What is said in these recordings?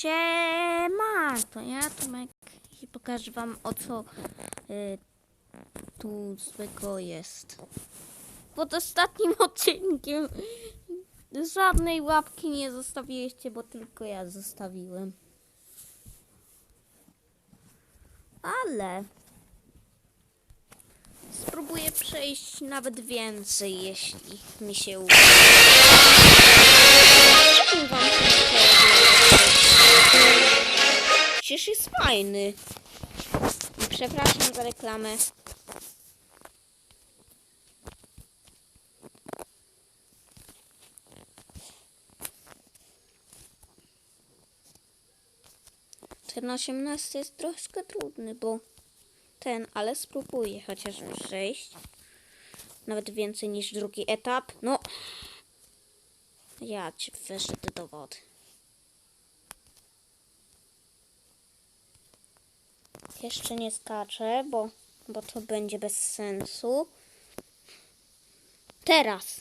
Siema, to ja Tomek i pokażę wam o co y, tu złego jest. Pod ostatnim odcinkiem żadnej łapki nie zostawiliście, bo tylko ja zostawiłem. Ale spróbuję przejść nawet więcej, jeśli mi się uda. Przecież jest fajny. Przepraszam za reklamę. Ten 18 jest troszkę trudny, bo ten, ale spróbuję chociaż przejść. Nawet więcej niż drugi etap. No, ja ci wyszedł do wody. Jeszcze nie skaczę, bo, bo to będzie bez sensu. Teraz.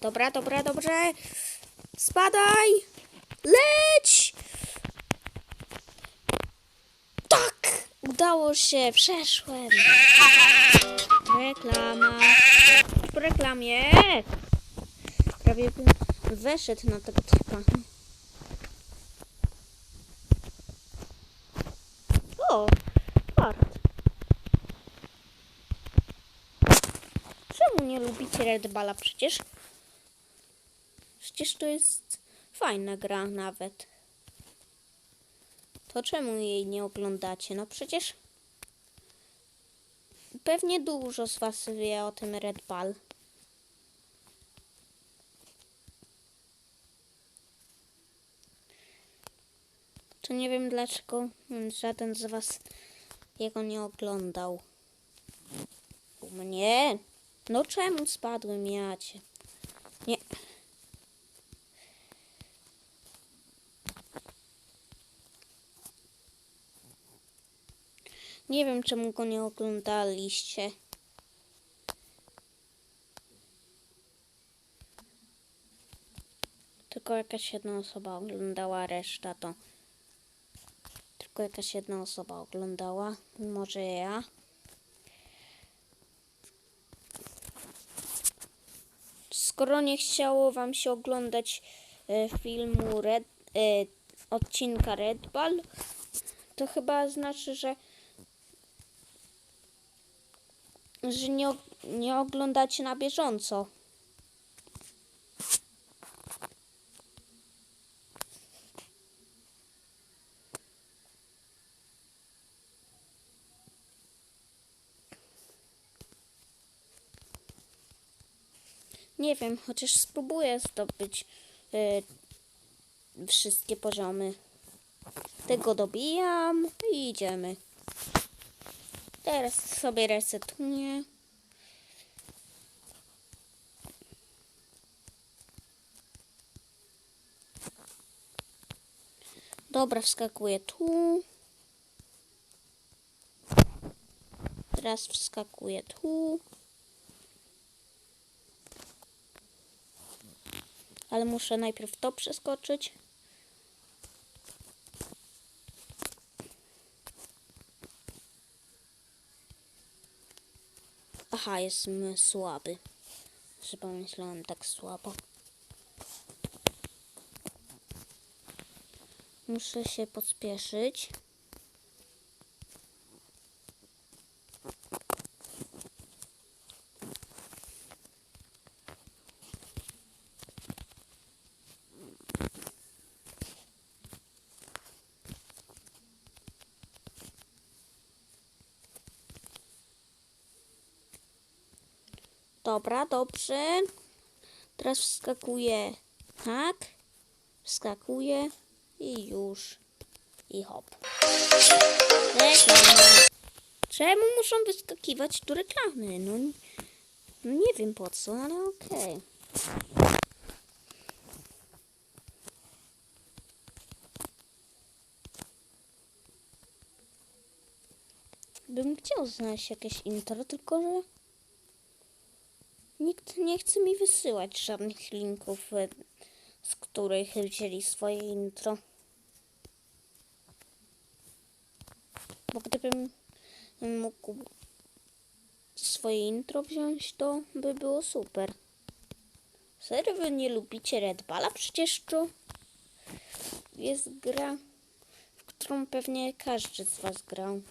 Dobra, dobra, dobrze. Spadaj! Leć! Tak! Udało się, przeszłem. Reklama. Po reklamie. Prawie bym weszedł na tego typa. O, fart. Czemu nie lubicie Red Balla przecież? Przecież to jest fajna gra nawet. To czemu jej nie oglądacie? No przecież pewnie dużo z was wie o tym Red Ball. To nie wiem dlaczego żaden z was jego nie oglądał. U mnie? No czemu spadłem jacie? Nie. Nie wiem czemu go nie oglądaliście. Tylko jakaś jedna osoba oglądała, reszta to tylko jakaś jedna osoba oglądała. Może ja. Skoro nie chciało wam się oglądać e, filmu Red, e, odcinka Red Ball, to chyba znaczy, że że nie, nie oglądacie na bieżąco. Nie wiem, chociaż spróbuję zdobyć y, wszystkie poziomy. Tego dobijam i idziemy. Teraz sobie resetuję. Dobra, wskakuję tu. Teraz wskakuję tu. Ale muszę najpierw to przeskoczyć. Aha, jestem słaby. Że pomyślałem tak słabo. Muszę się pospieszyć. Dobra, dobrze. Teraz wskakuję. Tak. Wskakuję. I już. I hop. Reklama. Czemu muszą wyskakiwać tu reklamy? No, no nie wiem po co, ale okej. Bym chciał znaleźć jakieś intro, tylko że nikt nie chce mi wysyłać żadnych linków e, z których wzięli swoje intro. Bo gdybym mógł swoje intro wziąć, to by było super. Serio wy nie lubicie Red Balla? Przecież to jest gra, w którą pewnie każdy z was grał.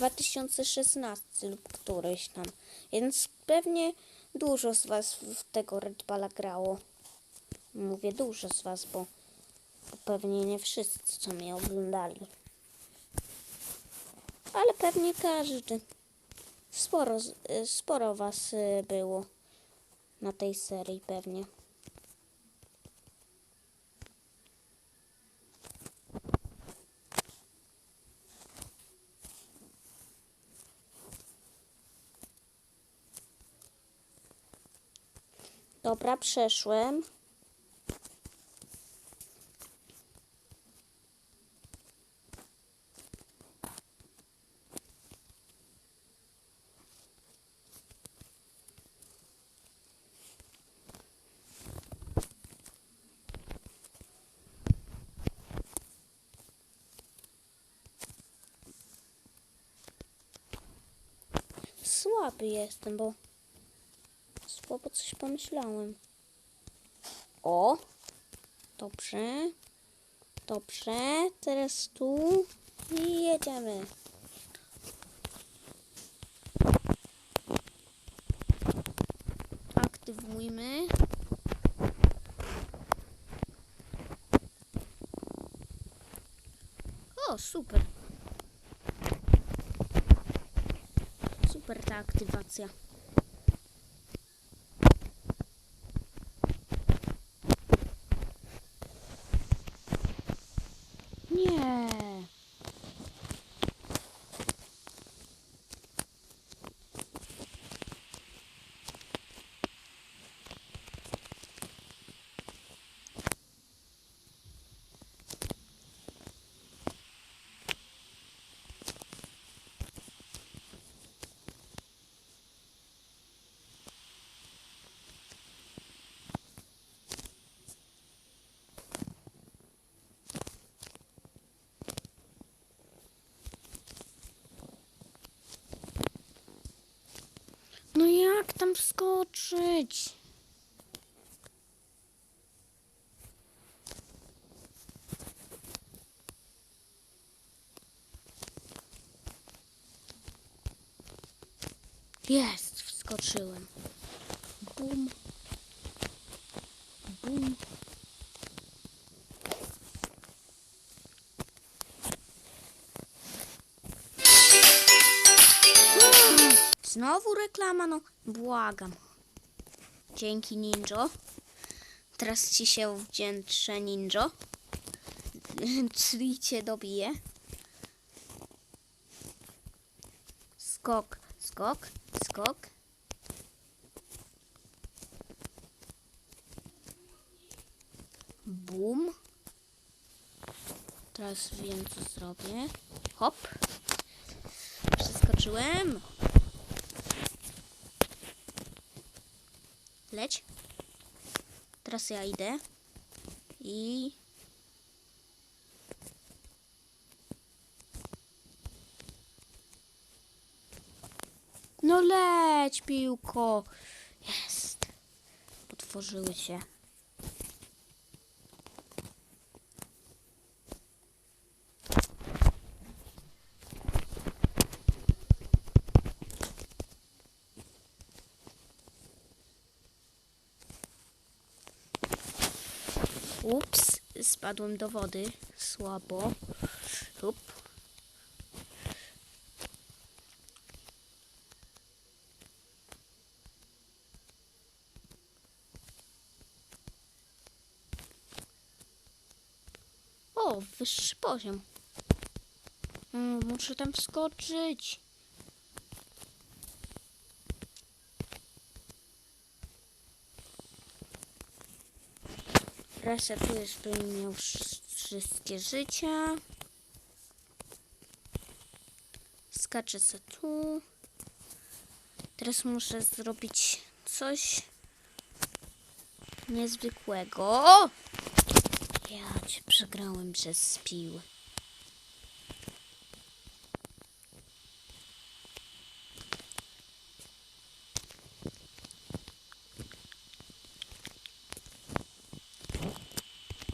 2016 lub któryś tam. Więc pewnie dużo z was w tego Red Balla grało. Mówię dużo z was, bo, bo pewnie nie wszyscy, co mnie oglądali. Ale pewnie każdy. Sporo, y, sporo was y, było na tej serii pewnie. Dobra, przeszłem. Słaby jestem, bo pomyślałem. O! Dobrze. Dobrze. Teraz tu i jedziemy. Aktywujmy. O, super. Super ta aktywacja. Nie. No jak tam wskoczyć? Jest, wskoczyłem. Bum. Reklama, no błagam. Dzięki Ninjo. Teraz ci się wdzięczę Ninjo. Czyli cię dobiję. Skok, skok, skok. Bum. Teraz wiem co zrobię. Hop. Przeskoczyłem. Leć. Teraz ja idę. I... No leć, piłko. Jest. Potworzyły się. Ups, spadłem do wody. Słabo. Up. O, wyższy poziom. Mm, muszę tam wskoczyć. Resetujesz, bym miał wsz- wszystkie życia. Skaczę se tu. Teraz muszę zrobić coś niezwykłego. Ja cię przegrałem przez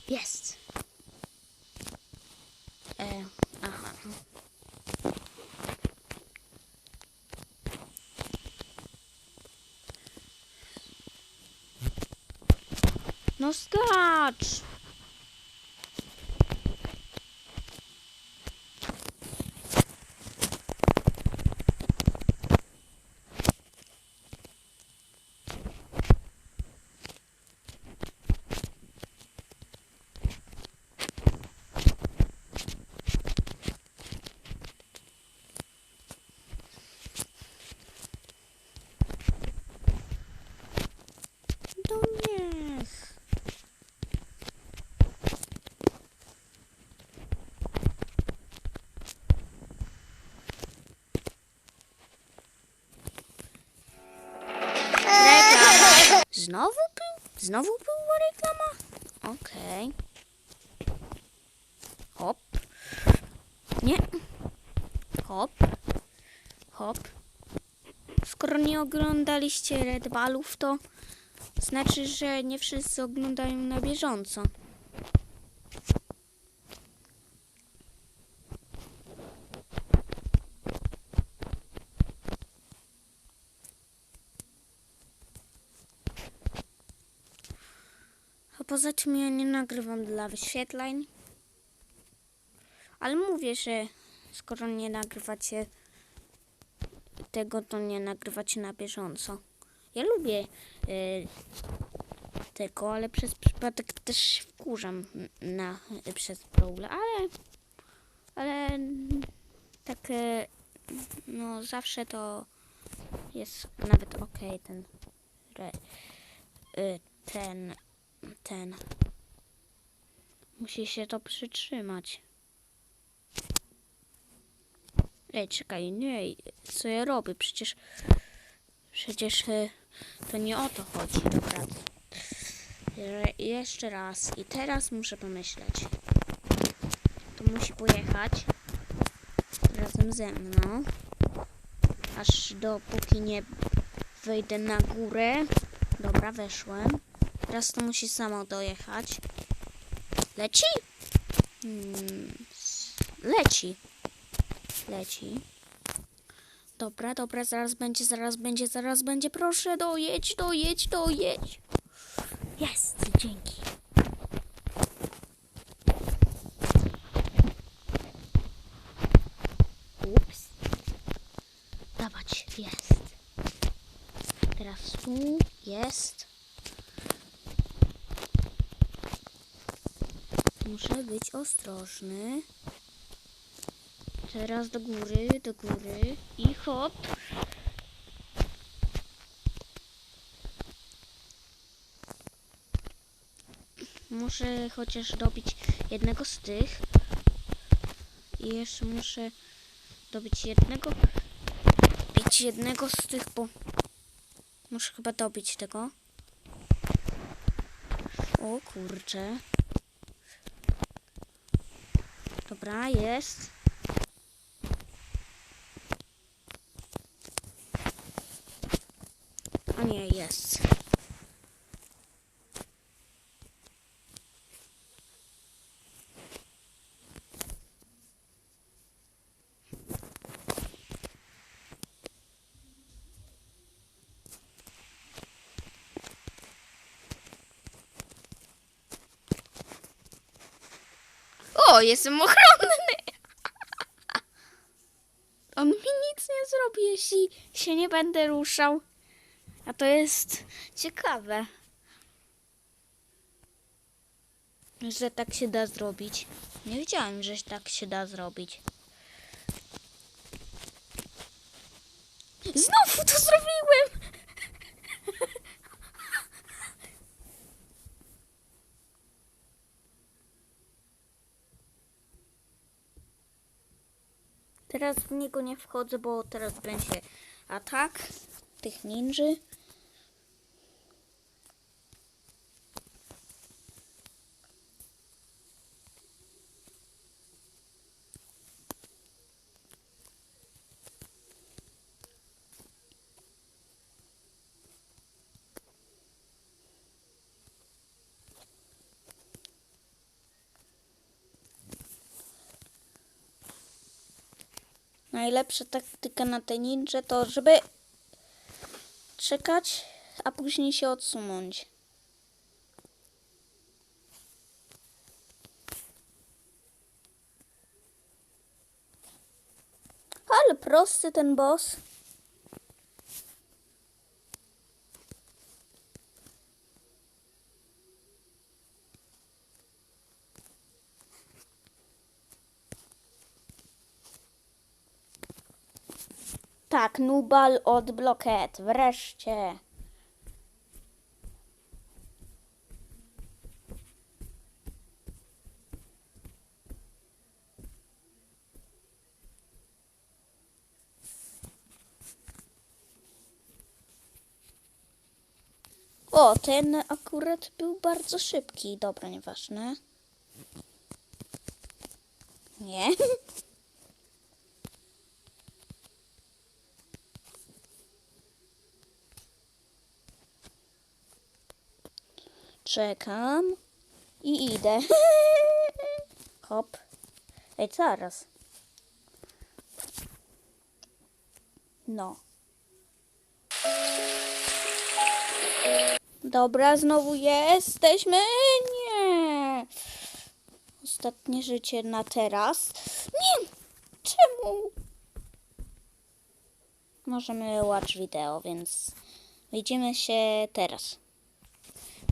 pił. Jest. E, aha. No skacz! To niech. Reklama. Znowu był? Znowu była reklama? Okej. Hop. Nie. Hop. Hop. Skoro nie oglądaliście Red Ballów, to znaczy, że nie wszyscy oglądają na bieżąco. Poza tym ja nie nagrywam dla wyświetleń. Ale mówię, że skoro nie nagrywacie tego, to nie nagrywacie na bieżąco. Ja lubię y, tego, ale przez przypadek też wkurzam na, przez Brawl, ale ale tak y, no zawsze to jest nawet okej ten re, y, ten ten musi się to przytrzymać. Ej, czekaj, nie, co ja robię? Przecież przecież y, to nie o to chodzi, dobra. Je- Jeszcze raz i teraz muszę pomyśleć. To musi pojechać razem ze mną, aż dopóki nie wejdę na górę. Dobra, weszłem. Teraz to musi samo dojechać. Leci? Hmm, leci. Leci. Dobra, dobra, zaraz będzie, zaraz będzie, zaraz będzie. Proszę, dojedź, dojedź, dojedź. Jest, dzięki. Ups. Dawać, jest. Teraz tu jest. Muszę być ostrożny. Teraz do góry, do góry i hop. Muszę chociaż dobić jednego z tych. I jeszcze muszę dobić jednego. Bić jednego z tych, bo muszę chyba dobić tego. O kurczę. Dobra, jest. A nie, jest. O, jestem ochronny! On mi zrobi, jeśli się nie będę ruszał. A to jest ciekawe. Że tak się da zrobić. Nie wiedziałem, że tak się da zrobić. Znowu to zrobiłem! Teraz w niego nie wchodzę, bo teraz będzie atak. tych ninży. Najlepsza taktyka na te ninja to, żeby czekać, a później się odsunąć. Ale prosty ten boss. Tak, Nubal od Blocket, wreszcie. O, ten akurat był bardzo szybki. Dobra, nieważne. Nie. Czekam i idę. Hop. Ej, zaraz. No. Dobra, znowu jesteśmy. Nie. Ostatnie życie na teraz. Nie. Czemu? Możemy watch wideo, więc widzimy się teraz.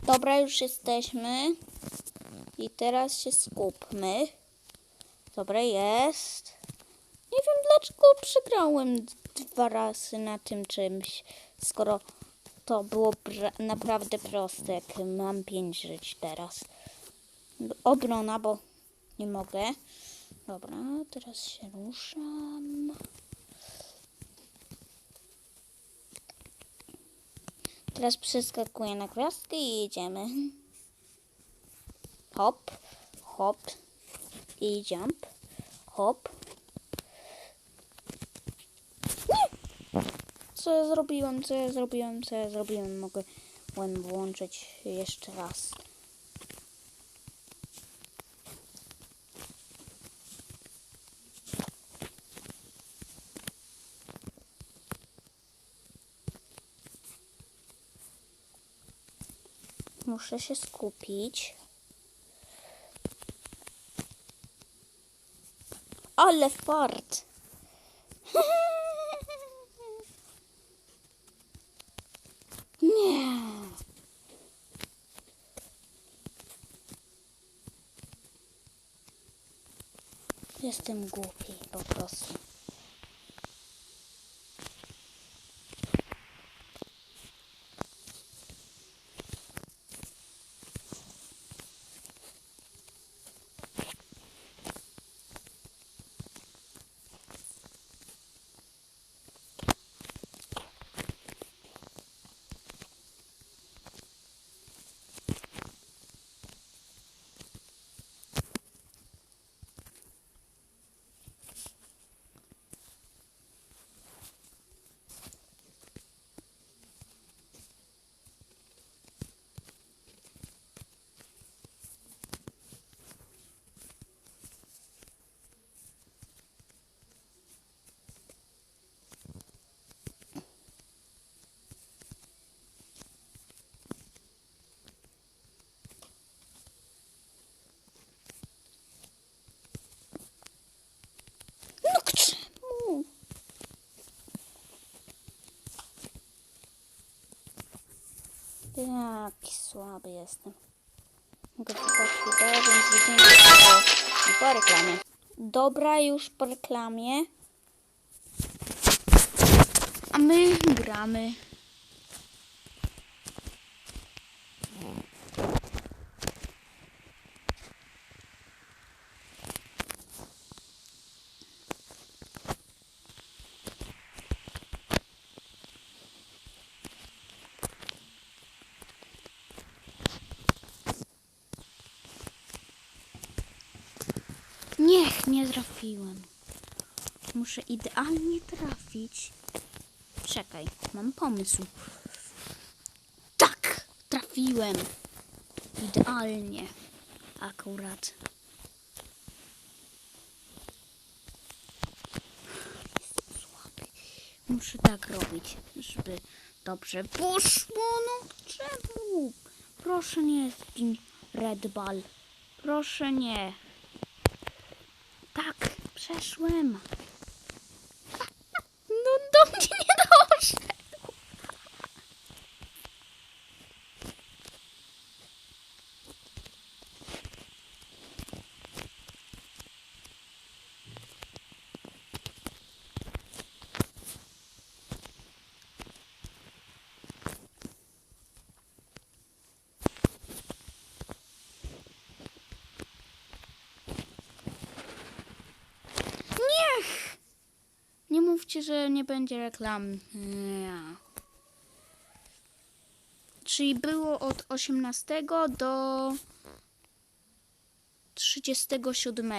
Dobra, już jesteśmy. I teraz się skupmy. Dobra, jest. Nie wiem dlaczego przegrałem dwa razy na tym czymś, skoro to było naprawdę proste, jak mam pięć żyć teraz. Obrona, bo nie mogę. Dobra, teraz się ruszam. Teraz przeskakuję na gwiazdkę i jedziemy. Hop, hop i jump. Hop. Co ja zrobiłem, co ja zrobiłem, co ja zrobiłem? Mogłem włączyć jeszcze raz. Muszę się skupić. Ale fart! Nie. Jestem głupi po prostu. No czemu? Jaki słaby jestem. Mogę wybrać wideo, więc widzimy po reklamie. Dobra, już po reklamie. A my gramy. Trafiłem. Muszę idealnie trafić. Czekaj, mam pomysł. Tak, trafiłem. Idealnie. Akurat. Muszę tak robić, żeby dobrze poszło. No czemu? Proszę nie Red Ball. Proszę nie. Przeszłem. No do mnie nie doszedł. Niech! Nie mówcie, że nie będzie reklam. Czyli było od 18 do 37.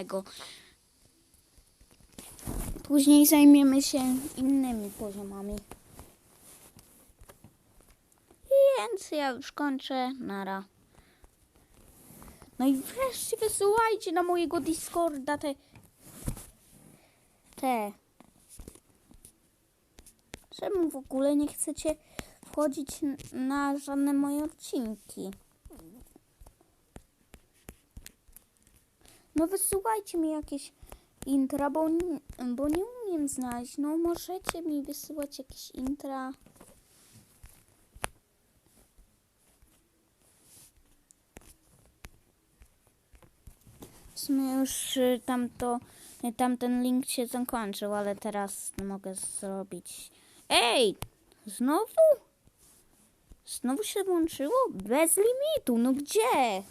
Później zajmiemy się innymi poziomami. Więc ja już kończę. Nara. No i wreszcie wysyłajcie na mojego Discorda te te. Czemu w ogóle nie chcecie wchodzić na żadne moje odcinki? No wysyłajcie mi jakieś intra, bo, bo nie umiem znaleźć. No możecie mi wysyłać jakieś intra. W sumie już y, tamto, y, tamten link się zakończył, ale teraz mogę zrobić. Ej! Znowu? Znowu się włączyło? Bez limitu, no gdzie?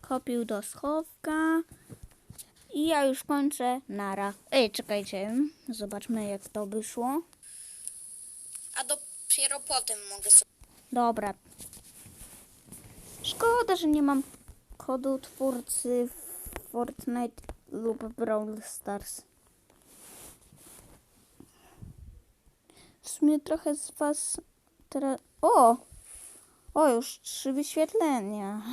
Kopił do schowka. I ja już kończę. Nara. Ej, czekajcie. Zobaczmy jak to wyszło. A dopiero potem mogę sobie. Dobra. Szkoda, że nie mam kodu twórcy Fortnite lub Brawl Stars. W sumie trochę z was teraz... O! O, już trzy wyświetlenia.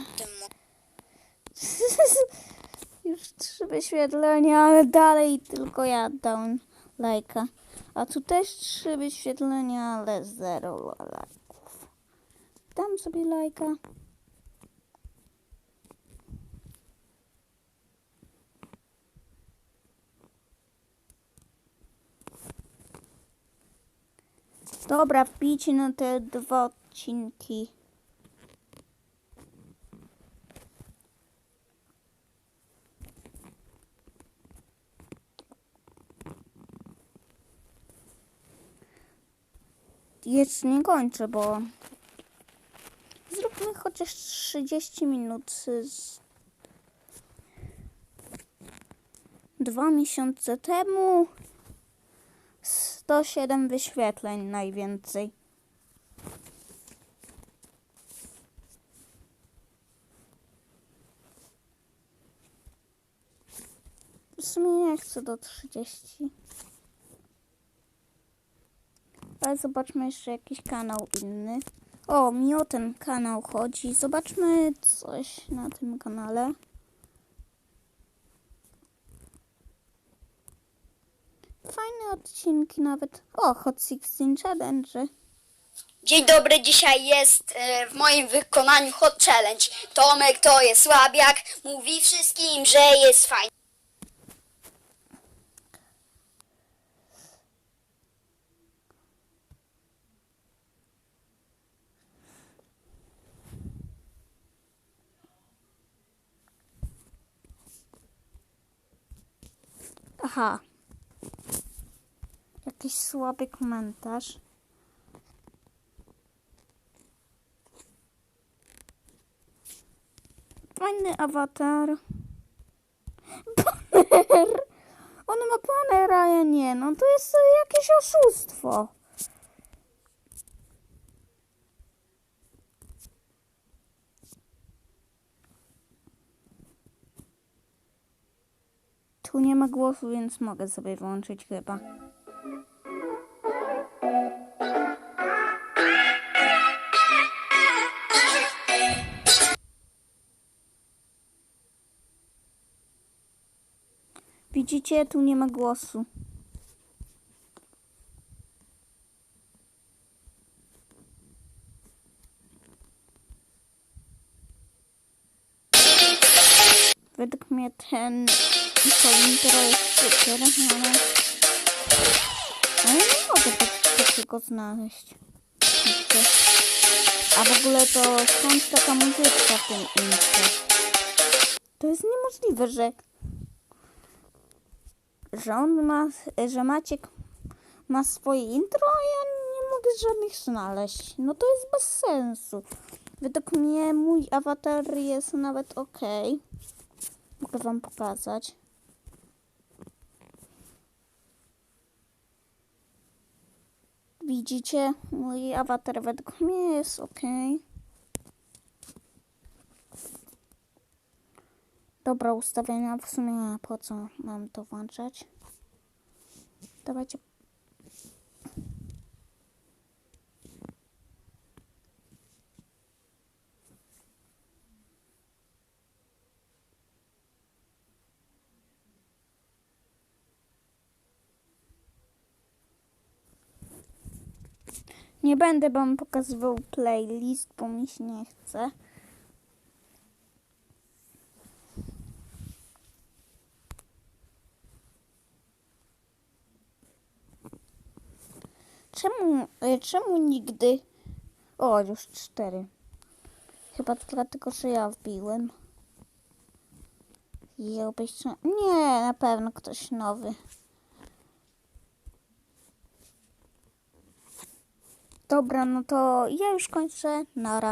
Już trzy wyświetlenia, ale dalej tylko ja dałem lajka. A tu też trzy wyświetlenia, ale zero lajków. Dam sobie lajka. Dobra, wbijcie na te dwa odcinki. Jeszcze nie kończę, bo zróbmy chociaż 30 minut z dwa miesiące temu 107 wyświetleń najwięcej. W sumie nie chcę do 30. Ale zobaczmy jeszcze jakiś kanał inny. O, mi o ten kanał chodzi. Zobaczmy coś na tym kanale. Odcinki nawet. O, Hot 16 Challenge. Dzień dobry, dzisiaj jest e, w moim wykonaniu Hot Challenge. Tomek to jest słabiak, mówi wszystkim, że jest fajny. Aha jakiś słaby komentarz. Fajny awatar. Baner! On ma panera, ja nie. No to jest jakieś oszustwo. Tu nie ma głosu, więc mogę sobie włączyć chyba. Widzicie, tu nie ma głosu. Według mnie ten intro jest super. Ale nie mogę tak- takiego znaleźć. Wiecie? A w ogóle to skąd taka muzyczka w tym intro? To jest niemożliwe, że że on ma, że Maciek ma swoje intro, a ja nie mogę żadnych znaleźć. No to jest bez sensu. Według mnie mój awatar jest nawet ok. Mogę wam pokazać. Widzicie? Mój awatar według mnie jest ok. Dobra ustawienia, w sumie po co mam to włączać? Dawajcie. Nie będę wam pokazywał playlist, bo mi się nie chce. Czemu, e, czemu nigdy... O, już cztery. Chyba dlatego, że ja wbiłem. I obejrzę... Nie, na pewno ktoś nowy. Dobra, no to ja już kończę. Nara.